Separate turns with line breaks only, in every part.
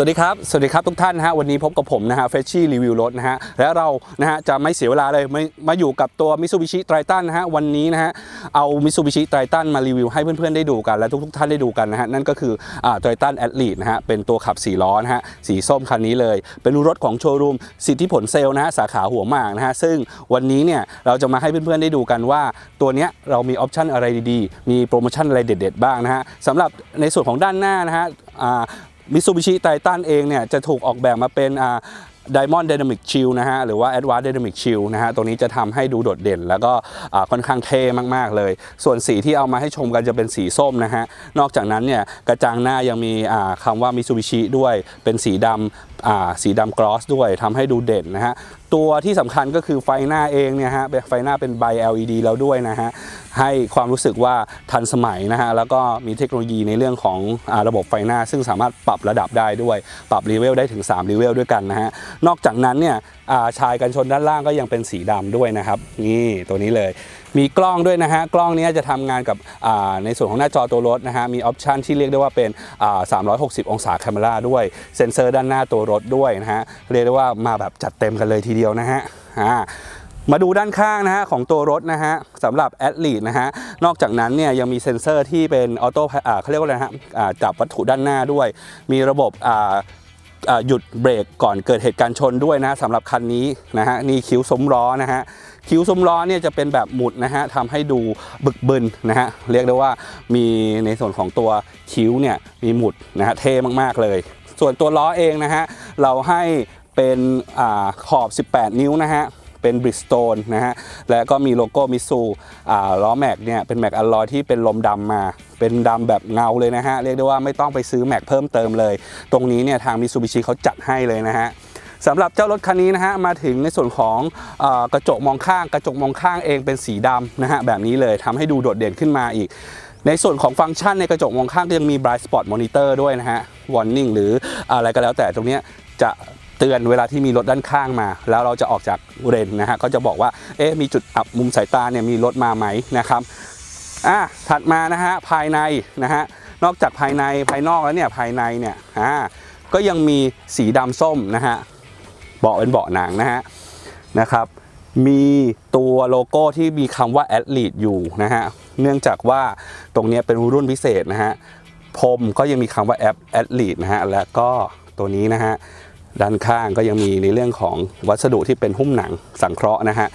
สวัสดีครับ สวัสดีครับทุกท่านนะฮะ วันนี้พบกับผมนะฮะเฟชชี่รีวิวรถนะฮะ และเรานะฮะจะไม่เสียเวลาเลย มามาอยู่กับตัว Mitsubishi Triton นะฮะ วันนี้นะฮะ เอา Mitsubishi Triton มารีวิวให้เพื่อนๆได้ดูกัน และทุกๆท่านได้ดูกันนะฮะ นั่นก็คืออ่า Triton Athlete นะฮะ เป็นตัวขับ4ล้อนะฮะ สีส้มคันนี้เลย เป็นรถของโชว์รูมสิทธิผลเซลล์นะฮะ สาขาหัวหมากนะฮะ ซึ่งวันนี้เนี่ยเราจะมาให้เพื่อนๆได้ดูกันว่า ตัวเนี้ยเรามีออปชันอะไรดีๆ มีโปรโมชั่นอะไรเด็ด ๆ บ้างนะฮะสำหรับในส่วนของด้านหน้านะฮะ มิ t ซูบิชิไททันเองเนี่ยจะถูกออกแบบมาเป็นอ่าดิมอนด์ไดนามิกชิลนะฮะหรือว่า Advanced Dynamic Chill นะฮะตรงนี้จะทำให้ดูโดดเด่น แล้วก็ค่อนข้างเท่มาก ๆ เลย ส่วนสีที่เอามาให้ชมกันจะเป็นสีส้มนะฮะนอกจากนั้นเนี่ยกระจังหน้ายังมีคำว่ามิซูบิชิด้วยเป็นสีดำสีดำกรอสด้วยทำให้ดูเด่นนะฮะตัวที่สำคัญก็คือไฟหน้าเองเนี่ยฮะไฟหน้าเป็นใบ LED แล้วด้วยนะฮะให้ความรู้สึกว่าทันสมัยนะฮะแล้วก็มีเทคโนโลยีในเรื่องของอระบบไฟหน้า ซึ่งสามารถปรับระดับได้ด้วย ปรับรีเวลได้ถึง3รีเวลด้วยกันนะฮะนอกจากนั้นเนี่ยชายกันชนด้านล่างก็ยังเป็นสีดำด้วยนะครับนี่ตัวนี้เลยมีกล้องด้วยนะฮะ กล้องนี้จะทำงานกับในส่วนของหน้าจอตัวรถนะฮะ มีออปชันที่เรียกได้ว่าเป็น 360 องศาแคมราด้วย เซ็นเซอร์ด้านหน้าตัวรถด้วยนะฮะ เรียกได้ว่ามาแบบจัดเต็มกันเลยทีเดียวนะฮะมาดูด้านข้างนะฮะของตัวรถนะฮะสำหรับแอดลีดนะฮะนอกจากนั้นเนี่ยยังมีเซ็นเซอร์ที่เป็นออโต้เขาเรียกว่าอะไรฮะจับวัตถุด้านหน้าด้วย มีระบบหยุดเบรกก่อนเกิดเหตุการณ์ชนด้วยนะสำหรับคันนี้นะฮะนี่คิ้วซุ้มล้อนะฮะ คิ้วซุ้มล้อเนี่ยจะเป็นแบบหมุดนะฮะทำให้ดูบึกบึนนะฮะเรียกได้ว่ามีในส่วนของตัวคิ้วเนี่ยมีหมุดนะฮะเท่มากๆเลย ส่วนตัวล้อเองนะฮะเราให้เป็นอขอบ 18 นิ้วนะฮะเป็นบริสโตนนะฮะ และก็มีโลโก้มิซูอ่าล้อแม็กเนี่ยเป็นแม็กอัลลอยที่เป็นลมดำมา เป็นดำแบบเงาเลยนะฮะ เรียกได้ว่าไม่ต้องไปซื้อแม็กเพิ่มเติมเลย ตรงนี้เนี่ยทางมิซูบิชิเขาจัดให้เลยนะฮะ สำหรับเจ้ารถคันนี้นะฮะมาถึงในส่วนของอกระจกมองข้าง กระจกมองข้างเองเป็นสีดำนะฮะแบบนี้เลยทำให้ดูโดดเด่นขึ้นมาอีก ในส่วนของฟังก์ชันในกระจกมองข้างก็ยังมี Bright Spot Monitor ด้วยนะฮะ Warning หรืออะไรก็แล้วแต่ตรงนี้จะเตือนเวลาที่มีรถด้านข้างมา แล้วเราจะออกจากเรนนะฮะก็จะบอกว่าเอ๊ะมีจุดอับมุมสายตาเนี่ยมีรถมาไหมนะครับอะถัดมานะฮะภายในนะฮะนอกจากภายในภายนอกแล้วเนี่ยภายในเนี่ยอ่าก็ยังมีสีดำส้มนะฮะ เบาะเป็นเบาะหนังนะฮะนะครับ มีตัวโลโก้ที่มีคำว่า Athlete อยู่นะฮะเนื่องจากว่าตรงนี้เป็นรุ่นพิเศษนะฮะพรมก็ยังมีคำว่าแอป Athlete นะฮะและก็ตัวนี้นะฮะด้านข้างก็ยังมีในเรื่องของวัสดุที่เป็นหุ้มหนังสังเคราะห์นะฮะ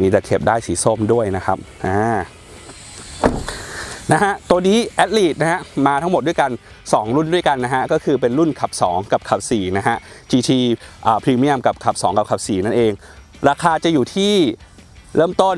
มีตะเข็บได้สีส้มด้วยนะครับอ่า นะฮะตัวนี้แอดลีดนะฮะมาทั้งหมดด้วยกัน 2 รุ่นด้วยกันนะฮะก็คือเป็นรุ่นขับ 2 กับขับ4นะฮะ GT อ่าพรีเมียมกับขับ 2 กับขับ 4 นั่นเอง ราคาจะอยู่ที่เริ่มต้น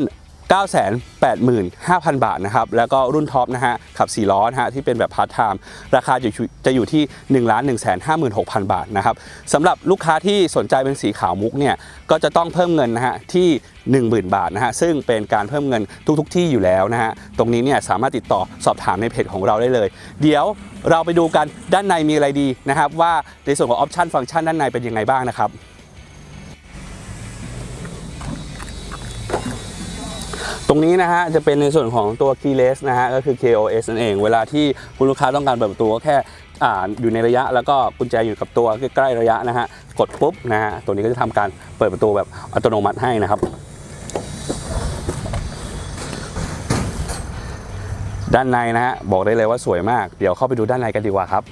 985,000 บาทนะครับ แล้วก็รุ่นท็อปนะฮะ ขับ 4 ล้อนะฮะ ที่เป็นแบบพาร์ทไทม์ ราคาจะอยู่จะอยู่ที่ 1 1 5 6 0 0 0 บาทนะครับสำหรับลูกค้าที่สนใจเป็นสีขาวมุกเนี่ย ก็จะต้องเพิ่มเงินนะฮะที่ 10,000 บาทนะฮะ ซึ่งเป็นการเพิ่มเงินทุกๆทที่อยู่แล้วนะฮะ ตรงนี้เนี่ยสามารถติดต่อสอบถามในเพจของเราได้เลย เดี๋ยวเราไปดูกันด้านในมีอะไรดีนะครับว่าในส่วนของออปชันฟังก์ชันด้านในเป็นยังไงบ้างนะครับ รงนี้นะฮะจะเป็นในส่วนของตัว keyless นะฮะก็คือ KOS นั่นเอง เวลาที่คุณลูกค้าต้องการเปิดประตูก็แค่อ่าอยู่ในระยะแล้วก็กุญแจอยู่กับตัวใกล้ๆระยะนะฮะกดปุ๊บนะฮะตัวนี้ก็จะทำการเปิดประตูแบบอัตโนมัติให้นะครับ ด้านในนะฮะบอกได้เลยว่าสวยมาก เดี๋ยวเข้าไปดูด้านในกันดีกว่าครับ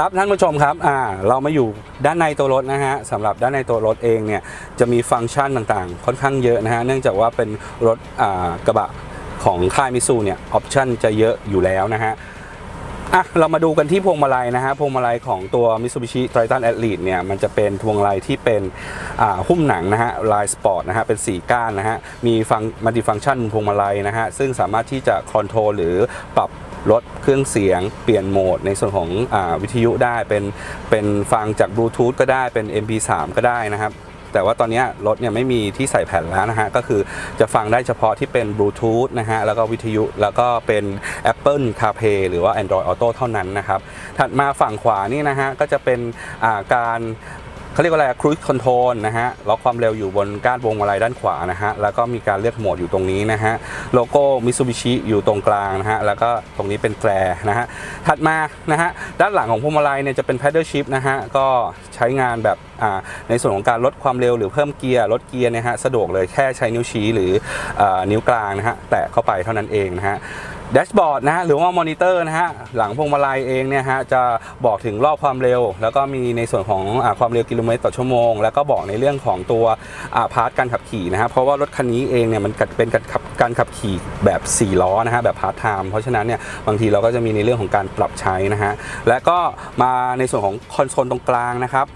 ครับท่านผู้ชมครับอ่าเรามาอยู่ด้านในตัวรถนะฮะสำหรับด้านในตัวรถเองเนี่ยจะมีฟังก์ชันต่างๆ ค่อนข้างเยอะนะฮะเนื่องจากว่าเป็นรถอ่ากระบะของค่ายมิซูเนี่ยออปชันจะเยอะอยู่แล้วนะฮะอะเรามาดูกันที่พวงมาลัยนะฮะพวงมาลัยของตัว Mitsubishi Triton Athlete เนี่ยมันจะเป็นพวงมาลัยที่เป็นหุ้มหนังนะฮะลายสปอร์ตนะฮะเป็นสีก้านนะฮะมีฟังมัลติฟังก์ชันพวงมาลัยนะฮะซึ่งสามารถที่จะคอนโทรลหรือปรับ ลดเครื่องเสียง เปลี่ยนโหมดในส่วนของอวิทยุได้เป็นเป็นฟังจากบลูทูธก็ได้เป็น MP3 ก็ได้นะครับแต่ว่าตอนนี้รถเนี่ยไม่มีที่ใส่แผ่นแล้วนะฮะ ก็คือจะฟังได้เฉพาะที่เป็นบลูทูธนะฮะ แล้วก็วิทยุ แล้วก็เป็น Apple CarPlay หรือว่า Android Auto เท่านั้นนะครับ ถัดมาฝั่งขวานี่นะฮะ ก็จะเป็นาการ เขาเรียกว่าอะไรครู i คอนโทรลนะฮะล็อกความเร็วอยู่บนก้านวงมาลัยด้านขวานะฮะแล้วก็มีการเลือกโหมดอยู่ตรงนี้นะฮะโลโก้มิ t ูบิชิอยู่ตรงกลางนะฮะแล้วก็ตรงนี้เป็นแตรนะฮะถัดมานะฮะด้านหลังของพวงมาลัยเนี่ยจะเป็น paddle shift นะฮะก็ใช้งานแบบอ่าในส่วนของการลดความเร็วหรือเพิ่มเกียร์ลดเกียร์เนี่ยฮะสะดวกเลยแค่ใช้นิ้วชี้หรืออานิ้วกลางนะฮะแตะเข้าไปเท่านั้นเองนะฮะ แดชบอร์ดนะฮะหรือว่ามอนิเตอร์นะฮะหลังพวงมาลัยเองเนี่ยฮะจะบอกถึงรอบความเร็ว แล้วก็มีในส่วนของอความเร็วกิโลเมตรต่อชั่วโมง แล้วก็บอกในเรื่องของตัวาพาร์ทการขับขี่นะฮะเพราะว่ารถคันนี้เองเนี่ยมันเป็นการขับการขับขี่แบบ 4 ล้อนะฮะแบบพาร์ทไทม์เพราะฉะนั้นเนี่ยบางทีเราก็จะมีในเรื่องของการปรับใช้นะฮะและก็มาในส่วนของคอนโซลตรงกลางนะครับ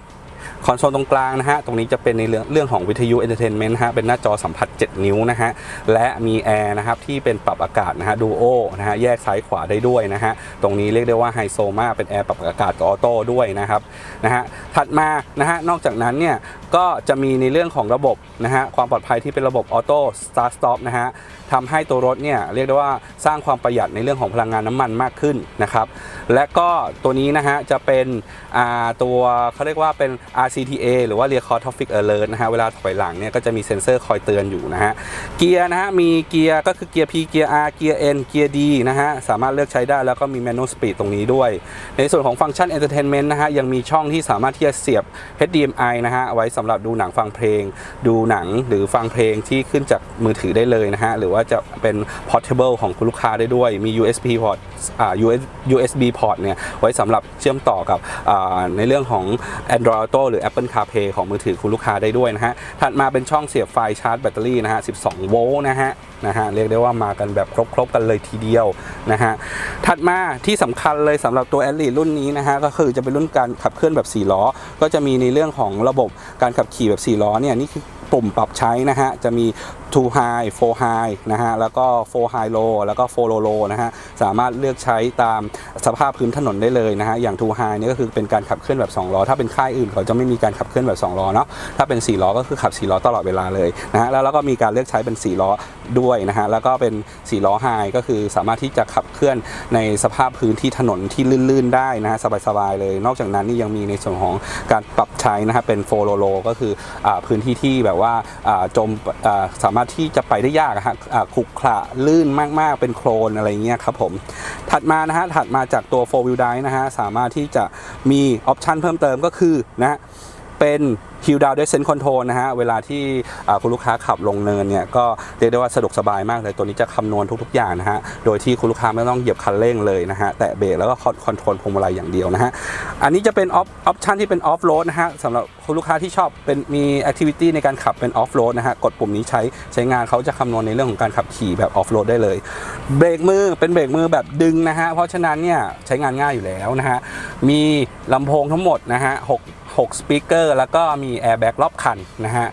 คอนโซลตรงกลางนะฮะ ตรงนี้จะเป็นในเรื่องเรื่องของวิทยุเอนเตอร์เทนเมนต์ฮะ เป็นหน้าจอสัมผัส 7 นิ้วนะฮะ และมีแอร์นะครับที่เป็นปรับอากาศนะฮะดูโอนะฮะ แยกซ้ายขวาได้ด้วยนะฮะ ตรงนี้เรียกได้ว่าไฮโซมากเป็นแอร์ปรับอากาศออโต้ด้วยนะครับ นะฮะ ถัดมานะฮะ นอกจากนั้นเนี่ย ก็จะมีในเรื่องของระบบนะฮะความปลอดภัยที่เป็นระบบออโต้สตาร์ทสต็อปนะฮะทำให้ตัวรถเนี่ยเรียกได้ว่าสร้างความประหยัดในเรื่องของพลังงานน้ำมันมากขึ้นนะครับและก็ตัวนี้นะฮะจะเป็นอ่าตัวเขาเรียกว่าเป็น RCTA หรือว่า Rear Core Traffic Alert นะฮะเวลาถอยหลังเนี่ยก็จะมีเซ็นเซอร์คอยเตือนอยู่นะฮะเกียร์นะฮะมีเกียร์ก็คือเกียร์ P เกียร์ R เกียร์ N เกียร์ D นะฮะสามารถเลือกใช้ได้แล้วก็มี Manual Speed ตรงนี้ด้วย ในส่วนของฟังก์ชัน Entertainment นะฮะยังมีช่องที่สามารถที่จะเสียบ HDMI นะฮะไว้สำหรับดูหนังฟังเพลง ดูหนังหรือฟังเพลงที่ขึ้นจากมือถือได้เลยนะฮะ หรือว่าจะเป็น portable ของคุณลูกค้าได้ด้วย มี USB port อ่า US USB port เนี่ย ไว้สำหรับเชื่อมต่อกับอ่าในเรื่องของ Android Auto หรือ Apple CarPlay ของมือถือคุณลูกค้าได้ด้วยนะฮะ ถัดมาเป็นช่องเสียบไฟชาร์จแบตเตอรี่นะฮะ 12 โวลต์นะฮะ นะฮะเรียกได้ว่ามากันแบบครบๆกันเลยทีเดียวนะฮะถัดมาที่สำคัญเลยสำหรับตัวแอลีรุ่นนี้นะฮะก็คือจะเป็นรุ่นการขับเคลื่อนแบบ 4 ล้อ ก็จะมีในเรื่องของระบบการขับขี่แบบ 4 ล้อเนี่ยนี่คือปุ่มปรับใช้นะฮะจะมี 2 high 4 high นะฮะ แล้วก็4 high low แล้วก็4 low low นะฮะ สามารถเลือกใช้ตามสภาพพื้นถนนได้เลยนะฮะ อย่าง2 high นี่ก็คือเป็นการขับเคลื่อนแบบ 2 ล้อ ถ้าเป็นค่ายอื่นเขาจะไม่มีการขับเคลื่อนแบบ 2 ล้อเนาะ ถ้าเป็น 4 ล้อก็คือขับ 4 ล้อตลอดเวลาเลยนะฮะ แล้วเราก็มีการเลือกใช้เป็น 4 ล้อด้วยนะฮะ แล้วก็เป็น 4 ล้อ high ก็คือสามารถที่จะขับเคลื่อนในสภาพพื้นที่ถนนที่ลื่นๆได้นะฮะสบายๆเลย นอกจากนั้นนี่ยังมีในส่วนของการปรับใช้นะฮะเป็น4 low low ก็คืออพื้นที่ที่แบบว่าจมอ่าสามารถที่จะไปได้ยากฮะขรุขระลื่นมากๆ เป็นโคลนอะไรเงี้ยครับผม ถัดมานะฮะถัดมาจากตัว4 wheel drive นะฮะสามารถที่จะมีออปชันเพิ่มเติมก็คือนะ เป็น Hill Down Descent Control นะฮะ เวลาที่คุณลูกค้าขับลงเนินเนี่ย ก็เรียกได้ว่าสะดวกสบายมากเลย ตัวนี้จะคำนวณทุกๆ อย่างนะฮะ โดยที่คุณลูกค้าไม่ต้องเหยียบคันเร่งเลยนะฮะ แตะเบรกแล้วก็คอนโทรลพวงมาลัยอย่างเดียวนะฮะ อันนี้จะเป็นออฟออปชันที่เป็นออฟโรดนะฮะสำหรับคุณลูกค้าที่ชอบเป็นมีแอคทิวิตี้ในการขับเป็นออฟโรดนะฮะ กดปุ่มนี้ใช้ใช้งานเขาจะคำนวณในเรื่องของการขับขี่แบบออฟโรดได้เลย เบรกมือเป็นเบรกมือแบบดึงนะฮะ เพราะฉะนั้นเนี่ยใช้งานง่ายอยู่แล้วนะฮะ มีลำโพงทั้งหมดนะฮะ6 6สปีกเกอร์แล้วก็มีแอร์แบ็กรอบคันนะฮะ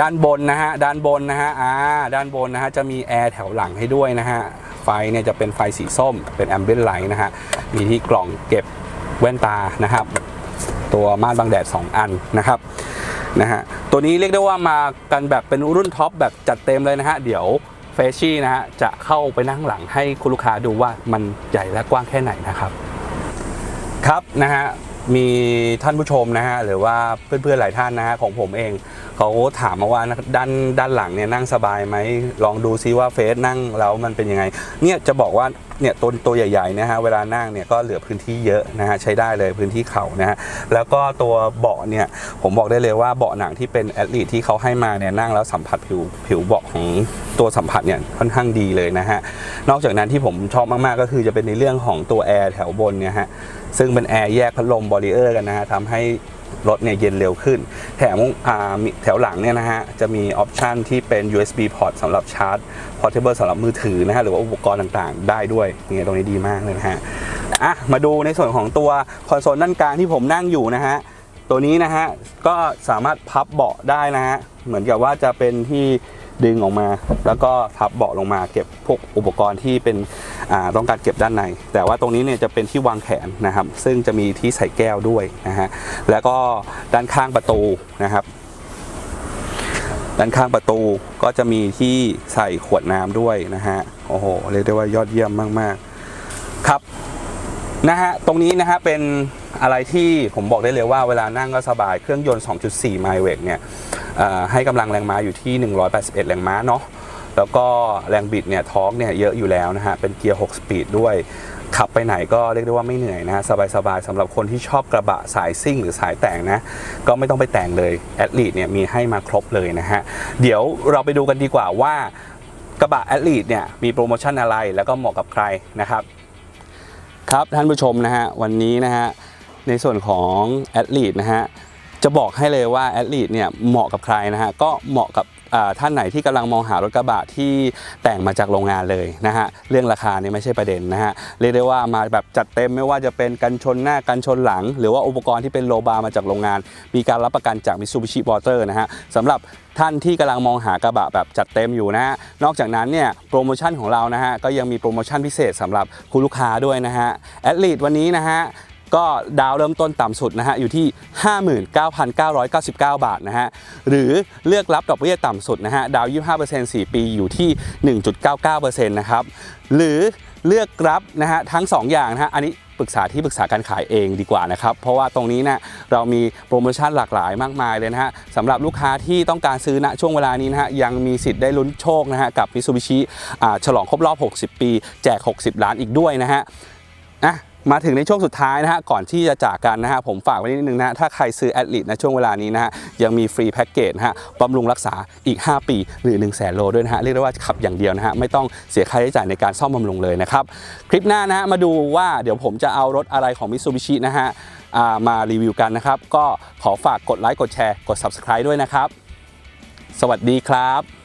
ด้านบนนะฮะด้านบนนะฮะอ่าด้านบนนะฮะจะมีแอร์แถวหลังให้ด้วยนะฮะไฟเนี่ยจะเป็นไฟสีส้มเป็นแอมเบียนไลท์นะฮะมีที่กล่องเก็บแว่นตานะครับ ตัวม่านบังแดด 2 อันนะครับนะฮะตัวนี้เรียกได้ว่ามากันแบบเป็นรุ่นท็อปแบบจัดเต็มเลยนะฮะเดี๋ยวเฟชชี่นะฮะจะเข้าไปนั่งหลังให้คุณลูกค้าดูว่ามันใหญ่และกว้างแค่ไหนนะครับครับนะฮะ มีท่านผู้ชมนะฮะหรือว่าเพื่อนๆหลายท่านนะฮะของผมเองเขาถามมาว่าด้านด้านหลังเนี่ยนั่งสบายไหมลองดูซิว่าเฟสนั่งแล้วมันเป็นยังไง เนี่ยจะบอกว่า เนี่ยตัวตัวใหญ่ๆนะฮะเวลานั่งเนี่ยก็เหลือพื้นที่เยอะนะฮะใช้ได้เลยพื้นที่เข่านะฮะแล้วก็ตัวเบาะเนี่ยผมบอกได้เลยว่าเบาะหนังที่เป็นแอดลีที่เขาให้มาเนี่ยนั่งแล้วสัมผัสผิวผิวเบาะของตัวสัมผัสเนี่ยค่อนข้างดีเลยนะฮะนอกจากนั้นที่ผมชอบมากๆก็คือจะเป็นในเรื่องของตัวแอร์แถวบนเนี่ยฮะซึ่งเป็นแอร์แยกพัดลมบอดีเออร์กันนะฮะทำให้ รถเนี่ยเย็นเร็วขึ้น แถมแถวหลังเนี่ยนะฮะ จะมีออปชันที่เป็น USB port สำหรับชาร์จ portable สำหรับมือถือนะฮะ หรือว่าอุปกรณ์ต่างๆ ได้ด้วยเนี่ยตรงนี้ดีมากเลยนะฮะ อะ มาดูในส่วนของตัวคอนโซลด้านกลางที่ผมนั่งอยู่นะฮะ ตัวนี้นะฮะ ก็สามารถพับเบาะได้นะฮะ เหมือนกับว่าจะเป็นที่ ดึงออกมา แล้วก็พับเบาะลงมาเก็บพวกอุปกรณ์ที่เป็นอ่าต้องการเก็บด้านใน แต่ว่าตรงนี้เนี่ยจะเป็นที่วางแขนนะครับ ซึ่งจะมีที่ใส่แก้วด้วยนะฮะแล้วก็ด้านข้างประตูนะครับ ด้านข้างประตูก็จะมีที่ใส่ขวดน้ำด้วยนะฮะโอ้โหเรียกได้ว่ายอดเยี่ยมมาก ๆ ครับ นะฮะตรงนี้นะฮะเป็นอะไรที่ผมบอกได้เลยว่าเวลานั่งก็สบายเครื่องยนต์ 2.4 ไมล์เวกเนี่ยให้กำลังแรงม้าอยู่ที่ 181 แรงม้าเนาะแล้วก็แรงบิดเนี่ยท้อร์กเนี่ยเยอะอยู่แล้วนะฮะเป็นเกียร์ 6 สปีดด้วย ขับไปไหนก็เรียกได้ว่าไม่เหนื่อยนะฮะสบายๆสำหรับคนที่ชอบกระบะสายซิ่งหรือสายแต่งนะ ก็ไม่ต้องไปแต่งเลยแอดลีดเนี่ยมีให้มาครบเลยนะฮะเดี๋ยวเราไปดูกันดีกว่าว่ากระบะแอดลีดเนี่ยมีโปรโมชั่นอะไรแล้วก็เหมาะกับใครนะครับ ครับท่านผู้ชมนะฮะวันนี้นะฮะในส่วนของแอดลีดนะฮะจะบอกให้เลยว่าแอดลีดเนี่ยเหมาะกับใครนะฮะก็เหมาะกับ ท่านไหนที่กำลังมองหารถกระบะที่แต่งมาจากโรงงานเลยนะฮะเรื่องราคาเนี่ยไม่ใช่ประเด็นนะฮะเรียกได้ว่ามาแบบจัดเต็มไม่ว่าจะเป็นกันชนหน้ากันชนหลัง หรือว่าอุปกรณ์ที่เป็นโลบาร์มาจากโรงงาน มีการรับประกันจาก Mitsubishi Water นะฮะสำหรับท่านที่กำลังมองหากระบะแบบจัดเต็มอยู่นะฮะ นอกจากนั้นเนี่ยโปรโมชั่นของเรานะฮะก็ยังมีโปรโมชั่นพิเศษสำหรับคุณลูกค้าด้วยนะฮะแอดลีดวันนี้นะฮะ ก็ดาวเริ่มต้นต่ำสุดนะฮะอยู่ที่ 59,999 บาทนะฮะหรือเลือกรับดอกเบี้ยต่ำสุดนะฮะดาว 25% 4 ปีอยู่ที่ 1.99%นะครับหรือเลือกรับนะฮะทั้ง 2 อย่างนะฮะอันนี้ปรึกษาที่ปรึกษาการขายเองดีกว่านะครับ เพราะว่าตรงนี้นะเรามีโปรโมชั่นหลากหลายมากมายเลยนะฮะสำหรับลูกค้าที่ต้องการซื้อณช่วงเวลานี้นะฮะยังมีสิทธิ์ได้ลุ้นโชคนะฮะกับ Mitsubishi อ่าฉลองครบรอบ 60 ปี แจก 60 ล้านอีกด้วยนะฮะนะ มาถึงในช่วงสุดท้ายนะฮะก่อนที่จะจากกันนะฮะผมฝากไว้นิดนึงนะฮะถ้าใครซื้อแอดลิทนะช่วงเวลานี้นะฮะยังมีฟรีแพ็กเกจนะฮะบำรุงรักษาอีก 5 ปี หรือ 1 0 0 0 0แสนโลด้วยนะฮะเรียกได้ว่าขับอย่างเดียวนะฮะไม่ต้องเสียค่าใช้จ่ายในการซ่อมบำรุงเลยนะครับ คลิปหน้านะฮะมาดูว่าเดี๋ยวผมจะเอารถอะไรของ Mitsubishi นะฮะมารีวิวกันนะครับ ก็ขอฝากกดไลค์กดแชร์กด Subscribe ด้วยนะครับ สวัสดีครับ